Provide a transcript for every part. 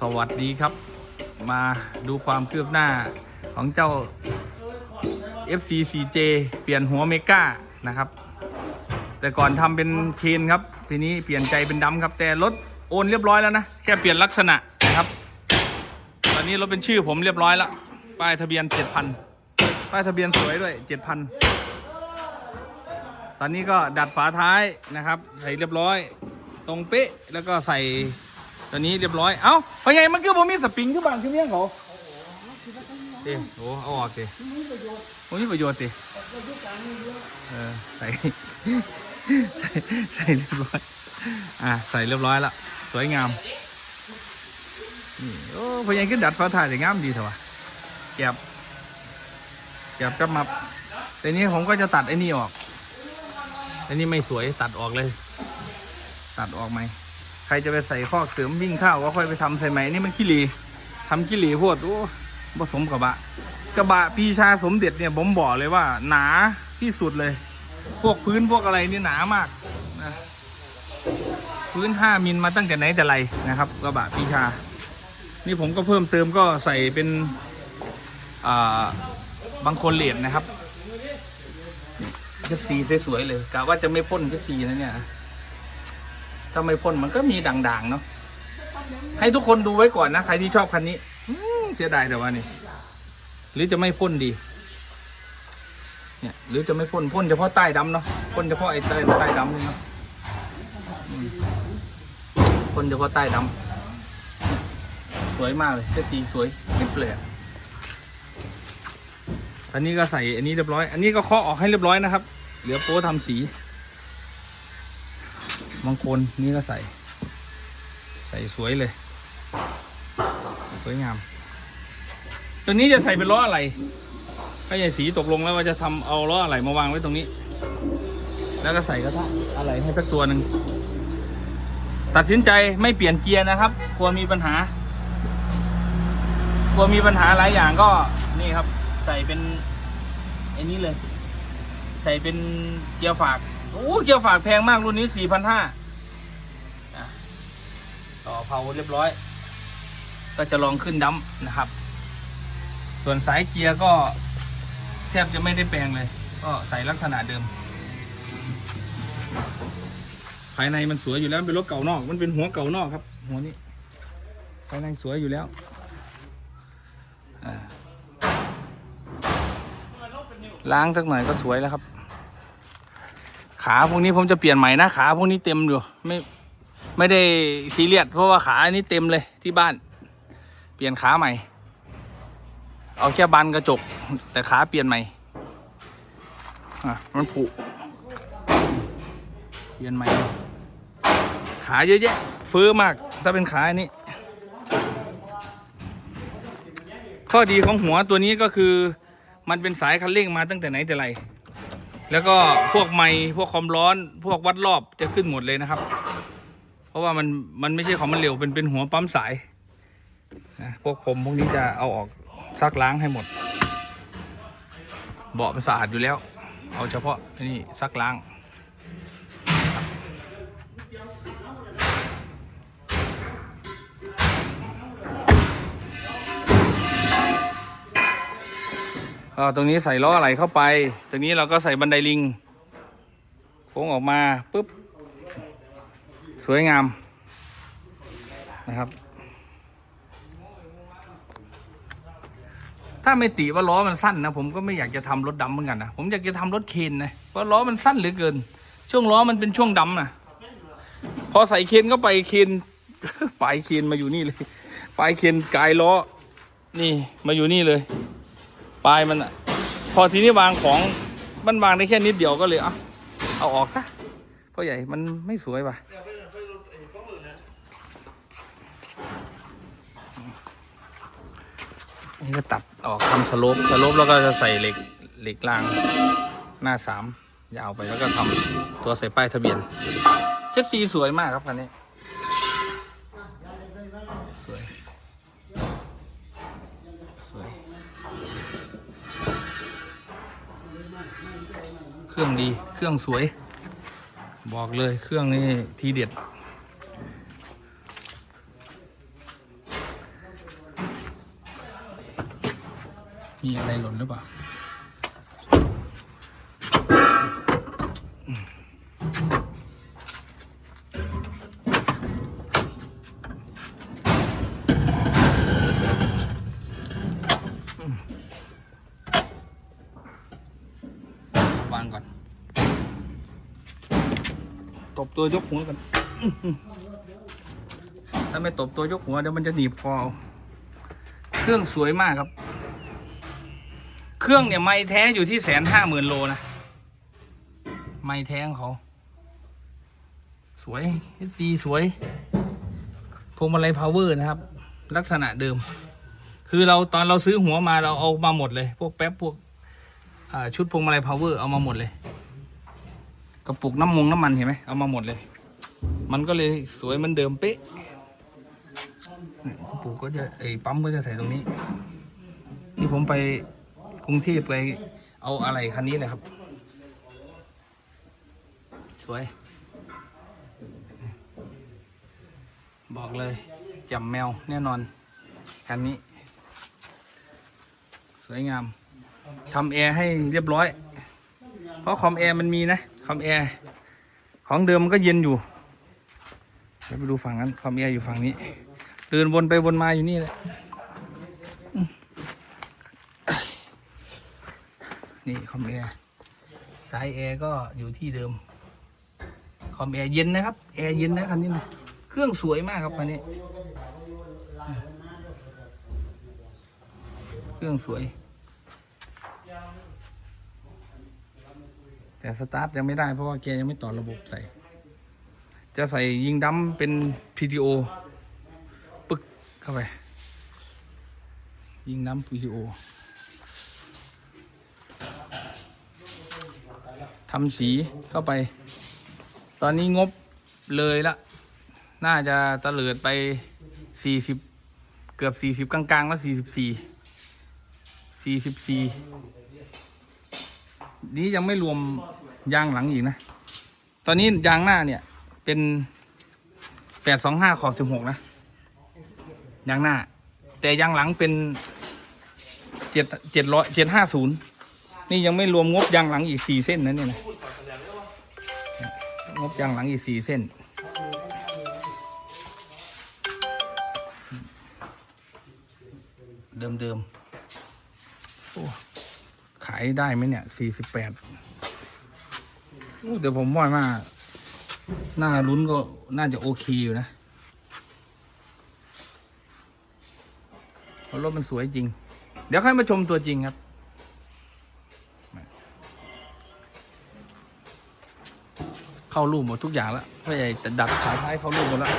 สวัสดีครับ มาดูความคืบหน้าของเจ้า FCCJ เปลี่ยนหัวเมก้านะครับ แต่ก่อนทำเป็นเคนครับ ทีนี้เปลี่ยนใจเป็นดำครับ แต่รถโอนเรียบร้อยแล้วนะ แค่เปลี่ยนลักษณะนะครับ ตอนนี้รถเป็นชื่อผมเรียบร้อยแล้ว ป้ายทะเบียน 7,000 ป้ายทะเบียนสวยด้วย 7,000 ตอนนี้ก็ดัดฝาท้ายนะครับ ใส่เรียบร้อย ตรงเป๊ะแล้วก็ใส่ ตัวนี้เรียบร้อย เอ้าเป็นไงมันคือผมมีสปริงขึ้นบางขึ้นเมี่ยงเขาเอ้โอ้เอาออกสิผมมีประโยชน์สิเออใส่ใส่ใส่เรียบร้อย อะใส่เรียบร้อยแล้วสวยงามนี่โอ้พยังขึ้นดัดฟ้าถ่ายแต่งามดีเถอะวะเก็บเก็บกับมับแต่นี้ผมก็จะตัดไอ้นี่ออกไอ้นี่ไม่สวยตัดออกเลย ตัดออกไหม ใครจะไปใส่คอเสริมวิ่งข้าวก็ค่อยไปทำใส่ไหมนี่มันขี้เหร่ทำขี้เหร่โพดโอ้ผสมกระบะ กระบะปีชาสมเด็จเนี่ยผมบอกเลยว่า หนาที่สุดเลย พวกพื้นพวกอะไรนี่หนามากนะพื้นห้ามิลมาตั้งแต่ไหนแต่ไรนะครับ กระบะปีชา นี่ผมก็เพิ่มเติมก็ใส่เป็นอ่าบางคนเลดนะครับเจ็ดสีสวยๆเลยกะว่าจะไม่พ่นเจ็ดสีนะเนี่ย ถ้าไม่พ่นมันก็มีด่างๆเนาะให้ทุกคนดูไว้ก่อนนะ ใครที่ชอบคันนี้เสียดายแต่ว่านี่ หรือจะไม่พ่นดี เนี่ย หรือจะไม่พ่นพ่นเฉพาะใต้ดำเนาะพ่นเฉพาะไอ้ใต้ใต้ดำนี่เนาะพ่นเฉพาะใต้ดำสวยมากเลยแค่สีสวยคลิปลยอะอันนี้ก็ใส่อันนี้เรียบร้อย อันนี้ก็เคาะออกให้เรียบร้อยนะครับ เหลือโป๊ทำสี บางคนนี่ก็ใส่ ใส่สวยเลย สวยงาม ตัวนี้จะใส่เป็นล้ออะไรก็ใหญ่สีตกลงแล้วว่าจะทำเอาล้ออะไรมาวางไว้ตรงนี้ แล้วก็ใส่กระทะอะไรให้สักตัวหนึ่งตัดสินใจไม่เปลี่ยนเกียร์นะครับกลัวมีปัญหากลัวมีปัญหาหลายอย่างก็นี่ครับ ใส่เป็นไอ้นี้เลย ใส่เป็นเกียร์ฝาก โอ้เกียร์ฝากแพงมากรุ่นนี้สี่พันห้าต่อเผาเรียบร้อย ก็จะลองขึ้นดัมนะครับ ส่วนสายเกียร์ก็แทบจะไม่ได้แปลงเลย ก็ใส่ลักษณะเดิม ภายในมันสวยอยู่แล้วเป็นรถเก่านอก มันเป็นหัวเก่านอกครับ หัวนี้ ภายในสวยอยู่แล้วล้างสักหน่อยก็สวยแล้วครับ ขาพวกนี้ผมจะเปลี่ยนใหม่นะขาพวกนี้เต็มอยู่ไม่ไม่ได้ซีเรียสเพราะว่าขาอันนี้เต็มเลยที่บ้าน เปลี่ยนขาใหม่ เอาแค่บันกระจก แต่ขาเปลี่ยนใหม่อะมันผุเปลี่ยนใหม่ ขาเยอะแยะฟื้อมาก ถ้าเป็นขาอันนี้ ข้อดีของหัวตัวนี้ก็คือ มันเป็นสายคันเร่งมาตั้งแต่ไหนแต่ไร แล้วก็พวกไม้พวกความร้อน พวกวัดรอบจะขึ้นหมดเลยนะครับ เพราะว่ามันมันไม่ใช่ของมันเหลวเป็นเป็นหัวปั๊มสายนะพวกผมพวกนี้จะเอาออกซักล้างให้หมด เบาะมันสะอาดอยู่แล้ว เอาเฉพาะนี่ซักล้าง ก็ตรงนี้ใส่ล้ออะไรเข้าไป ตรงนี้เราก็ใส่บันไดลิงโค้งออกมาปุ๊บ สวยงามนะครับ ถ้าไม่ติว่าล้อมันสั้นนะผมก็ไม่อยากจะทำรถดำเหมือนกันนะผมอยากจะทำรถเคนนะเพราะล้อมันสั้นเหลือเกิน ช่วงล้อมันเป็นช่วงดำนะพอใส่เคนก็ไปเคนปลายเคนมาอยู่นี่เลยปลายเคนกายล้อ นี่มาอยู่นี่เลย ปลายมันอะพอทีนี้วางของมันวางได้แค่นิดเดียวก็เลยเอาเอาออกซะเพราะใหญ่มันไม่สวยว่ะนี่ก็ตัดออกทำสโลปสโลปแล้วก็จะใส่เหล็กเหล็กรางหน้าสามยาวไปแล้วก็ทำตัวใส่ป้ายทะเบียนเช็ดสีสวยมากครับคันนี้ เครื่องดีเครื่องสวย บอกเลยเครื่องนี้ทีเด็ด มีอะไรหล่นหรือเปล่า บตัวยกหัวก่อนถ้าไม่ตบตัวยกหัวเดี๋ยวมันจะหนีบคอเครื่องสวยมากครับ เครื่องเนี่ย ไม้แท้อยู่ที่แสนห้าหมื่นโลนะไม้แท้ของเขา สวยดีสวยพวงมาลัยพาวเวอร์นะครับ ลักษณะเดิม คือเราตอนเราซื้อหัวมาเราเอามาหมดเลย พวกแป๊บพวกชุดพวงมาลัยพาวเวอร์เอามาหมดเลย กระปุกน้ำมงน้ำมันเห็นไหมเอามาหมดเลย มันก็เลยสวยเหมันเดิมเป๊ะกระปุกก็จะไอ้ปั๊มก็จะใส่ตรงนี้ ที่ผมไปกรุงเทพไปเอาอะไรคันนี้เลยครับ สวย บอกเลยจำแมวแน่นอนคันนี้ สวยงามทำแอร์ให้เรียบร้อย เพราะคอมแอร์มันมีนะ คอมแอร์ของเดิมมันก็เย็นอยู่ เดี๋ยวไปดูฝั่งนั้นคอมแอร์อยู่ฝั่งนี้ เดินวนไปวนมาอยู่นี่แหละนี่คอมแอร์สายแอร์ก็อยู่ที่เดิม คอมแอร์เย็นนะครับ แอร์เย็นนะคันนี้นะเครื่องสวยมากครับคันนี้ เครื่องสวย แต่สตาร์ทยังไม่ได้เพราะว่าแกยังไม่ต่อระบบใส่ จะใส่ยิงดัมเป็น PTO ปึกเข้าไป ยิงดัม PTO ทำสีเข้าไป ตอนนี้งบเลยละ น่าจะตะเลิดไป 40 เกือบ 40 กลางๆ แล้ว 44 44 นี้ยังไม่รวมยางหลังอีกนะ ตอนนี้ยางหน้าเนี่ย เป็นแปดสองห้าขอบสิบหกนะยางหน้า แต่ยางหลังเป็นเจ็ดเจ็ดร้อยเจ็ดห้าศูนย์นี่ยังไม่รวมงบยางหลังอีกสี่เส้นนะเนี่ยนะงบยางหลังอีกสี่เส้น เดิมเดิมโอ้ายได้ไหมเนี่ยสี่สิบแปดเดี๋ยวผมว่าน่าหน้าลุ้นก็น่าจะโอเคอยู่นะเพราะรถมันสวยจริง เดี๋ยวค่อยมาชมตัวจริงครับ เข้ารูปหมดทุกอย่างแล้วพ่อใหญ่จะดัดสายท้ายเข้ารูปหมดแล้ว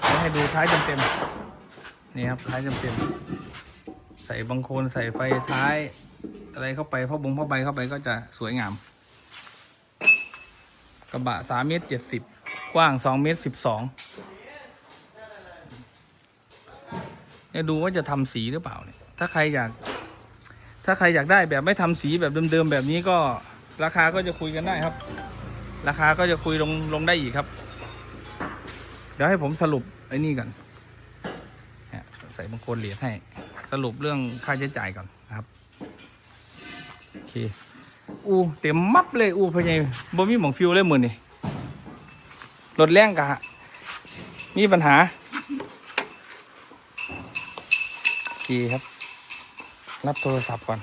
เดี๋ยวให้ดูท้ายเต็มๆนี่ครับท้ายเต็มๆ ใส่บางโคนใส่ไฟท้าย อะไรเข้าไปพ่อบงพ่อใบเข้าไปก็จะสวยงาม กระบะสามเมตรเจ็ดสิบกว้างสองเมตรสิบสองเนี่ยดูว่าจะทำสีหรือเปล่าเนี่ยถ้าใครอยาก ถ้าใครอยากได้แบบไม่ทำสีแบบเดิมๆแบบนี้ก็ราคาก็จะคุยกันได้ครับ ราคาก็จะคุยลงลงได้อีกครับ เดี๋ยวให้ผมสรุปไอ้นี่กันเนี่ยใส่บางโคนเหรียญให้ สรุปเรื่องค่าใช้จ่ายก่อนนะครับโอเคอูเต็มมับเลยอูพะไงบ่มีหมองฟิวเลยมือนี่รถแรงกะมีปัญหาโอเคครับ รับโทรศัพท์ก่อน